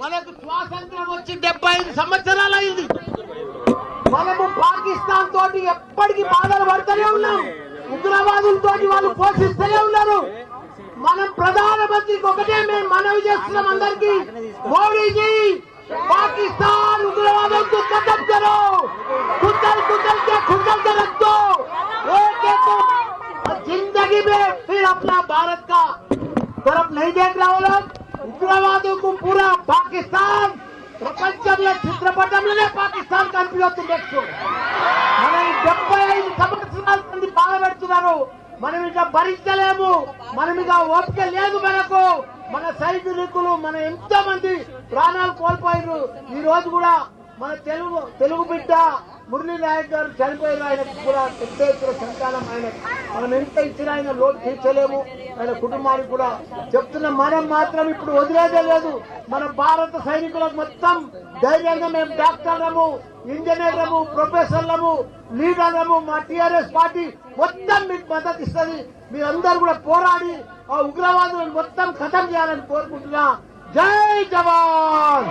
మనకు స్వాతంత్రం వచ్చి డెబ్బై ఐదు సంవత్సరాలు అయింది మనము పాకిస్తాన్ తోటి ఎప్పటికి బాధలు పడుతూనే ఉన్నాం. ఉగ్రవాదులతో వాళ్ళు పోషిస్తూనే ఉన్నారు. మనం ప్రధానమంత్రికి ఒకటే మేము మనవి చేస్తున్నాం అందరికి. మోడీజీ పాకిస్తాన్ ఉగ్రవాదం ఖతం కరో కుతల్ కుతల్ కే జిందగీ భారత్ కా तरफ नहीं देख रहा हो लोग ఉగ్రవాదం పూరా పాకిస్తాన్ ప్రపంచంలో చిత్రపటంలోనే పాకిస్తాన్ కనిపించవచ్చు నెక్స్ట్ మనం ఈ డెబ్బై ఐదు సంవత్సరాల మంది బాధపెడుతున్నారు మనం ఇక భరించలేము మనం ఇక ఓపిక లేదు మనకు మన సైనికులు మన ఎంతో మంది ప్రాణాలు కోల్పోయారు ఈ రోజు కూడా మన తెలుగు తెలుగు బిడ్డ మురళీ నాయక్ గారు చనిపోయిన ఆయనకు కూడా పెద్దేశ్వర సంతానం. ఆయన మనం ఎంత ఇచ్చినా ఆయన లోటు తీర్చలేము. ఆయన కుటుంబానికి కూడా చెప్తున్న మనం మాత్రం ఇప్పుడు వదిలేదే లేదు. మన భారత సైనికులకు మొత్తం ధైర్యంగా మేము డాక్టర్లము ఇంజనీర్లము ప్రొఫెసర్లము లీడర్లము మా టిఆర్ఎస్ పార్టీ మొత్తం మీకు మద్దతు ఇస్తుంది. మీరందరూ కూడా పోరాడి ఆ ఉగ్రవాదులను మొత్తం ఖతం చేయాలని కోరుకుంటున్నా. జై జవాన్!